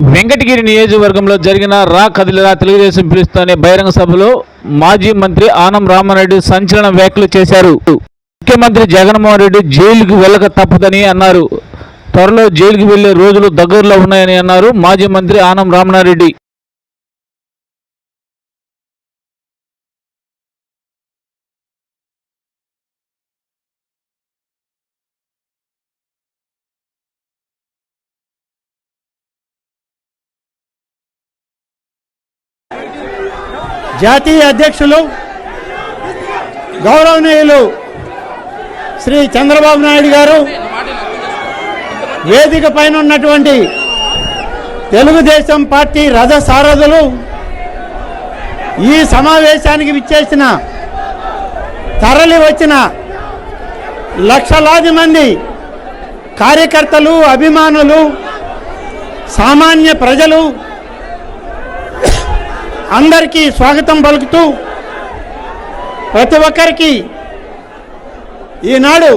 వెంకటగిరి నియోజకవర్గంలో జరిగిన రా కదిలిరా తెలుగుదేశం పిలుస్తూనే బహిరంగ సభలో మాజీ మంత్రి ఆనం రామారెడ్డి సంచలన వ్యాఖ్యలు చేశారు. ముఖ్యమంత్రి జగన్మోహన్ రెడ్డి జైలుకు వెళ్ళక తప్పదని అన్నారు. త్వరలో జైలుకు వెళ్ళే రోజులు దగ్గరలో ఉన్నాయని అన్నారు మాజీ మంత్రి ఆనం రామనారెడ్డి జాతీయ అధ్యక్షులు గౌరవనీయులు శ్రీ చంద్రబాబు నాయుడు గారు వేదిక పైన ఉన్నటువంటి తెలుగుదేశం పార్టీ రథసారథులు ఈ సమావేశానికి విచ్చేసిన తరలి వచ్చిన లక్షలాది మంది కార్యకర్తలు అభిమానులు సామాన్య ప్రజలు అందరికీ స్వాగతం పలుకుతూ ప్రతి ఒక్కరికి ఈనాడు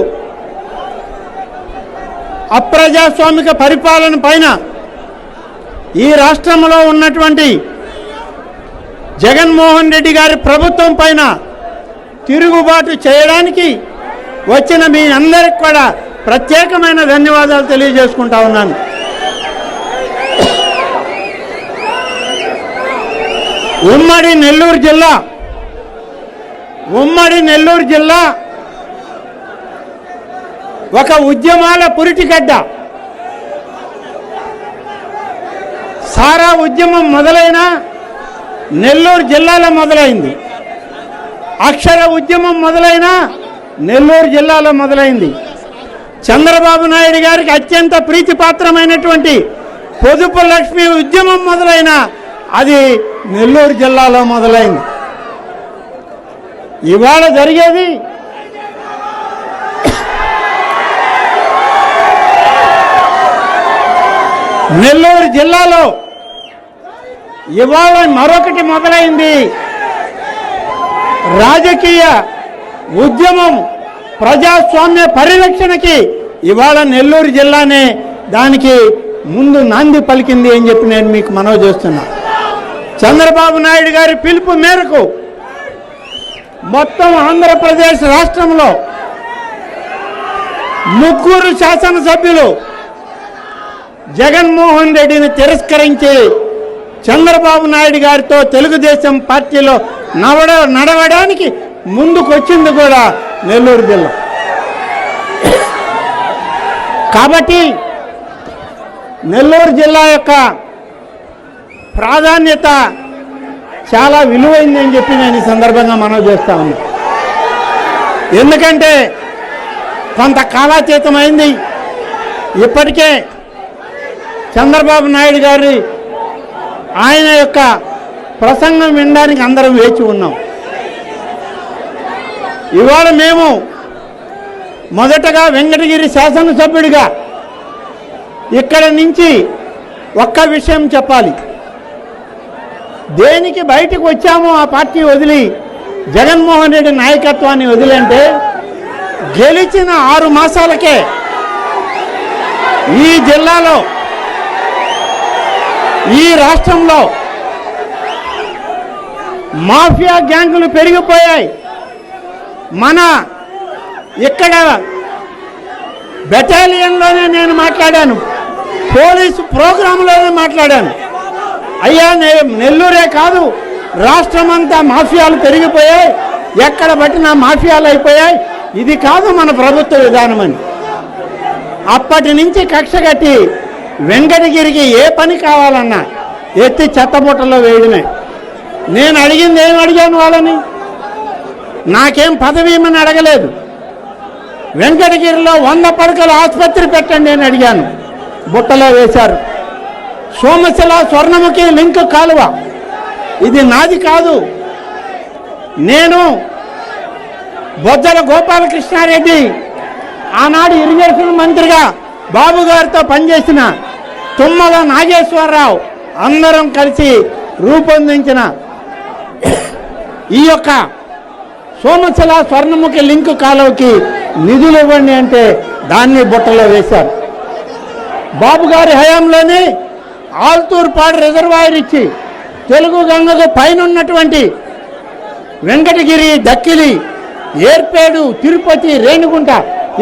అప్రజాస్వామిక పరిపాలన పైన ఈ రాష్ట్రంలో ఉన్నటువంటి జగన్మోహన్ రెడ్డి గారి ప్రభుత్వం పైన తిరుగుబాటు చేయడానికి వచ్చిన మీ అందరికి కూడా ప్రత్యేకమైన ధన్యవాదాలు తెలియజేసుకుంటా ఉన్నాను. ఉమ్మడి నెల్లూరు జిల్లా. ఉమ్మడి నెల్లూరు జిల్లా. ఒక ఉద్యమాల పురిటిగడ్డ. సారా ఉద్యమం మొదలైన నెల్లూరు జిల్లాలో మొదలైంది. అక్షర ఉద్యమం మొదలైన నెల్లూరు జిల్లాలో మొదలైంది. చంద్రబాబు నాయుడు గారికి అత్యంత ప్రీతిపాత్రమైనటువంటి పొదుపు లక్ష్మి ఉద్యమం మొదలైన అది నెల్లూరు జిల్లాలో మొదలైంది. ఇవాళ జరిగేది నెల్లూరు జిల్లాలో ఇవాళ మరొకటి మొదలైంది. రాజకీయ ఉద్యమం ప్రజాస్వామ్య పరిరక్షణకి ఇవాళ నెల్లూరు జిల్లానే దానికి ముందు నాంది పలికింది అని చెప్పి నేను మీకు మనవి చేస్తున్నా. చంద్రబాబు నాయుడు గారి పిలుపు మేరకు మొత్తం ఆంధ్రప్రదేశ్ రాష్ట్రంలో ముగ్గురు శాసనసభ్యులు జగన్మోహన్ రెడ్డిని తిరస్కరించి చంద్రబాబు నాయుడు గారితో తెలుగుదేశం పార్టీలో నవడ నడవడానికి ముందుకొచ్చింది కూడా నెల్లూరు జిల్లా. కాబట్టి నెల్లూరు జిల్లా యొక్క ప్రాధాన్యత చాలా విలువైందని చెప్పి నేను ఈ సందర్భంగా మనవి చేస్తా ఉన్నా. ఎందుకంటే కొంత కాలాతీతమైంది. ఇప్పటికే చంద్రబాబు నాయుడు గారి ఆయన యొక్క ప్రసంగం వినడానికి అందరం వేచి ఉన్నాం. ఇవాళ మేము మొదటగా వెంకటగిరి శాసనసభ్యుడిగా ఇక్కడ నుంచి ఒక్క విషయం చెప్పాలి. దేనికి బయటకు వచ్చామో ఆ పార్టీ వదిలి జగన్మోహన్ రెడ్డి నాయకత్వాన్ని వదిలంటే గెలిచిన ఆరు మాసాలకే ఈ జిల్లాలో ఈ రాష్ట్రంలో మాఫియా గ్యాంగులు పెరిగిపోయాయి. మన ఇక్కడ బెటాలియన్లోనే నేను మాట్లాడాను పోలీసు ప్రోగ్రాంలోనే మాట్లాడాను. అయ్యా నే- నెల్లూరే కాదు. రాష్ట్రం అంతా మాఫియాలు పెరిగిపోయాయి. ఎక్కడ పట్టినా మాఫియాలు అయిపోయాయి. ఇది కాదు మన ప్రభుత్వ విధానం అని. అప్పటి నుంచి కక్ష కట్టి వెంకటగిరికి ఏ పని కావాలన్నా ఎత్తి చెత్తబుట్టలో వేయడమే. నేను అడిగింది ఏం అడిగాను వాళ్ళని? నాకేం పదవి ఇమ్మని అడగలేదు. వెంకటగిరిలో వంద పడకల ఆసుపత్రి పెట్టండి అని అడిగాను. బుట్టలో వేశారు. సోమశిల స్వర్ణముఖి లింక్ కాలువ. ఇది నాది కాదు. నేను బొజ్జల గోపాలకృష్ణారెడ్డి ఆనాడు ఇరిగేషన్ మంత్రిగా బాబు గారితో పనిచేసిన తుమ్మల నాగేశ్వరరావు అందరం కలిసి రూపొందించిన ఈ యొక్క సోమశిల స్వర్ణముఖి లింక్ కాలువకి నిధులు ఇవ్వండి అంటే దాన్ని బుట్టలో వేశారు. బాబు గారి హయాంలోనే ఆల్తూర్పాడు రిజర్వాయర్ ఇచ్చి తెలుగు గంగకు పైన ఉన్నటువంటి వెంకటగిరి దక్కిలి ఏర్పేడు తిరుపతి రేణుగుంట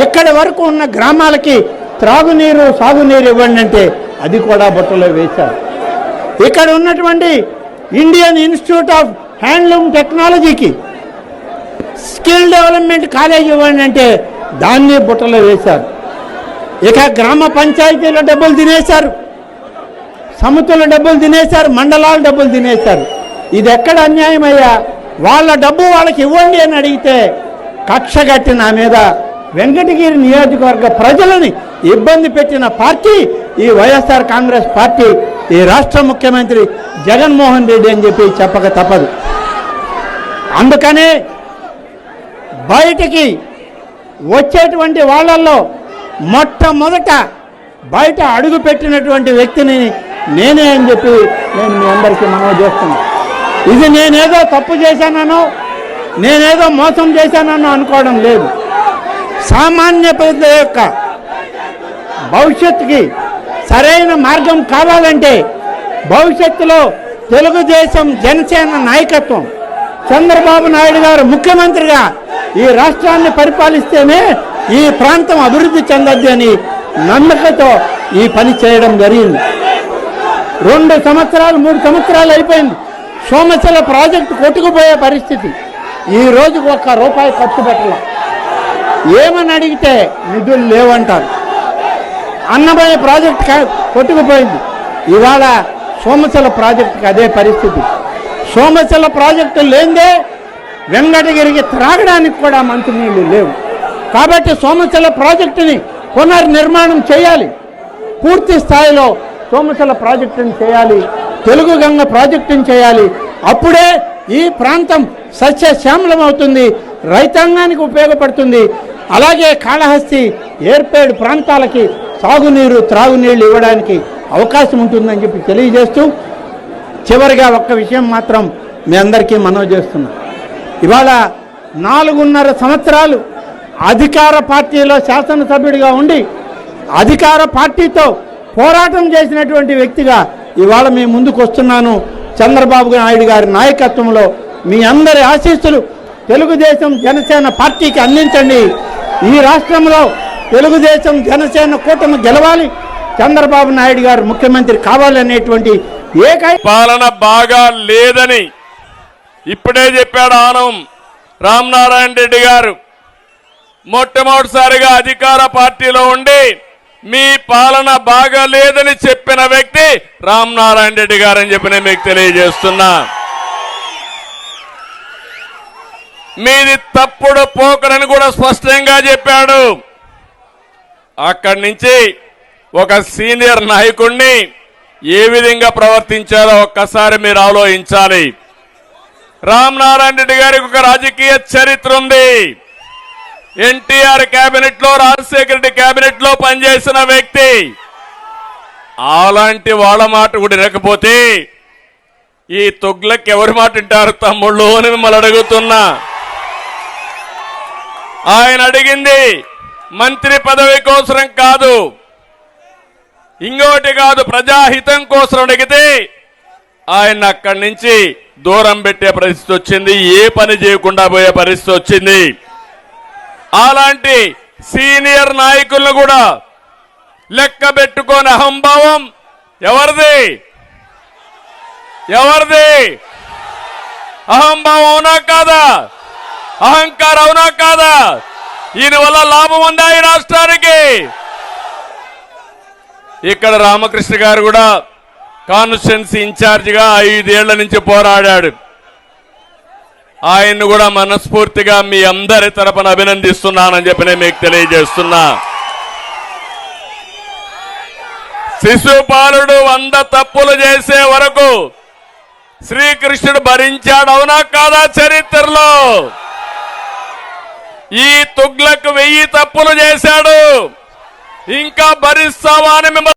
ఇక్కడి వరకు ఉన్న గ్రామాలకి త్రాగునీరు సాగునీరు ఇవ్వండి అంటే అది కూడా బుట్టలో వేశారు. ఇక్కడ ఉన్నటువంటి ఇండియన్ ఇన్స్టిట్యూట్ ఆఫ్ హ్యాండ్లూమ్ టెక్నాలజీకి స్కిల్ డెవలప్మెంట్ కాలేజ్ ఇవ్వండి అంటే దాన్ని బుట్టలో వేశారు. ఇక గ్రామ పంచాయతీలో డబ్బులు తినేశారు. సముతుల డబ్బులు తినేశారు మండలాల డబ్బులు తినేశారు. ఇది ఎక్కడ అన్యాయం అయ్యా? వాళ్ళ డబ్బు వాళ్ళకి ఇవ్వండి అని అడిగితే కక్ష కట్టి నా మీద వెంకటగిరి నియోజకవర్గ ప్రజలని ఇబ్బంది పెట్టిన పార్టీ ఈ వైఎస్ఆర్ కాంగ్రెస్ పార్టీ ఈ రాష్ట్ర ముఖ్యమంత్రి జగన్మోహన్ రెడ్డి అని చెప్పి చెప్పక తప్పదు. అందుకనే బయటికి వచ్చేటువంటి వాళ్ళల్లో మొట్టమొదట బయట అడుగు పెట్టినటువంటి వ్యక్తిని నేనే అని చెప్పి నేను మీ అందరికీ మనవి చేస్తున్నాను ఇది నేనేదో తప్పు చేశానో నేనేదో మోసం చేశానో అనుకోవడం లేదు. సామాన్య ప్రజల యొక్క భవిష్యత్తుకి సరైన మార్గం కావాలంటే భవిష్యత్తులో తెలుగుదేశం జనసేన నాయకత్వం. చంద్రబాబు నాయుడు గారు ముఖ్యమంత్రిగా ఈ రాష్ట్రాన్ని పరిపాలిస్తేనే ఈ ప్రాంతం అభివృద్ధి చెందద్ది అని నమ్మకతో ఈ పని చేయడం జరిగింది. రెండు సంవత్సరాలు మూడు సంవత్సరాలు అయిపోయింది. సోమశిల ప్రాజెక్టు కొట్టుకుపోయే పరిస్థితి. ఈ రోజుకు ఒక్క రూపాయి ఖర్చు పెట్టాల. ఏమని అడిగితే నిధులు లేవంటారు. అన్నమయ్య ప్రాజెక్ట్ కొట్టుకుపోయింది. ఇవాళ సోమశిల ప్రాజెక్టుకి అదే పరిస్థితి. సోమశిల ప్రాజెక్టు లేదే వెంకటగిరికి త్రాగడానికి కూడా మంచినీళ్ళు లేవు. కాబట్టి సోమశిల ప్రాజెక్టుని పునర్నిర్మాణం చేయాలి. పూర్తి స్థాయిలో సోమశల ప్రాజెక్టుని చేయాలి తెలుగు గంగ ప్రాజెక్టుని చేయాలి. అప్పుడే ఈ ప్రాంతం సస్యశ్యామలం అవుతుంది రైతాంగానికి ఉపయోగపడుతుంది. అలాగే కాళహస్తి ఏర్పేడు ప్రాంతాలకి సాగునీరు త్రాగునీళ్ళు ఇవ్వడానికి అవకాశం ఉంటుందని చెప్పి తెలియజేస్తూ చివరిగా ఒక్క విషయం మాత్రం మీ అందరికీ మనవి చేస్తున్నా. ఇవాళ నాలుగున్నర సంవత్సరాలు అధికార పార్టీలో శాసనసభ్యుడిగా ఉండి అధికార పార్టీతో పోరాటం చేసినటువంటి వ్యక్తిగా ఇవాళ మీ ముందుకు వస్తున్నాను. చంద్రబాబు నాయుడు గారి నాయకత్వంలో మీ అందరి ఆశీస్సులు తెలుగుదేశం జనసేన పార్టీకి అందించండి. ఈ రాష్ట్రంలో తెలుగుదేశం జనసేన కూటమి గెలవాలి. చంద్రబాబు నాయుడు గారు ముఖ్యమంత్రి కావాలనేటువంటి ఏకై పాలన బాగా లేదని ఇప్పుడే చెప్పాడు ఆనం రామనారాయణ రెడ్డి గారు. మొట్టమొదటిసారిగా అధికార పార్టీలో ఉండి మీ పాలన బాగా లేదని చెప్పిన వ్యక్తి రామనారాయణ రెడ్డి గారని చెప్పి నేను మీకు తెలియజేస్తున్నా. మీది తప్పుడు పోకడని కూడా స్పష్టంగా చెప్పాడు. అక్కడి నుంచి ఒక సీనియర్ నాయకుడిని ఏ విధంగా ప్రవర్తించారో ఒక్కసారి మీరు ఆలోచించాలి. రామనారాయణ రెడ్డి గారికి ఒక రాజకీయ చరిత్ర ఉంది. ఎన్టీఆర్ కేబినెట్లో రాజశేఖర రెడ్డి కేబినెట్లో పనిచేసిన వ్యక్తి. అలాంటి వాళ్ళ మాట కూడా వినకపోతే ఈ తొగ్లకి ఎవరి మాట వింటారు తమ్ముళ్ళు అని మిమ్మల్ని అడుగుతున్నా. ఆయన అడిగింది మంత్రి పదవి కోసరం కాదు ఇంకోటి కాదు ప్రజాహితం కోసం అడిగితే ఆయన అక్కడి నుంచి దూరం పెట్టే పరిస్థితి వచ్చింది ఏ పని చేయకుండా పోయే పరిస్థితి వచ్చింది. అలాంటి సీనియర్ నాయకులను కూడా లెక్క పెట్టుకోని అహంభావం. ఎవరిది? ఎవరిది? అహంభావం అవునా కాదా? అహంకారం అవునా కాదా? దీని వల్ల లాభం ఉందా ఈ రాష్ట్రానికి? ఇక్కడ రామకృష్ణ గారు కూడా కాన్స్టిట్యున్సీ ఇన్ఛార్జిగా ఐదేళ్ళ నుంచి పోరాడాడు. ఆయన్ను కూడా మనస్ఫూర్తిగా మీ అందరి తరపున అభినందిస్తున్నానని చెప్పి నేను మీకు తెలియజేస్తున్నా. శిశుపాలుడు వంద తప్పులు చేసే వరకు శ్రీకృష్ణుడు భరించాడు అవునా కాదా చరిత్రలో? ఈ తుగ్లకు వెయ్యి తప్పులు చేశాడు. ఇంకా భరిస్తావా అని మిమ్మల్ని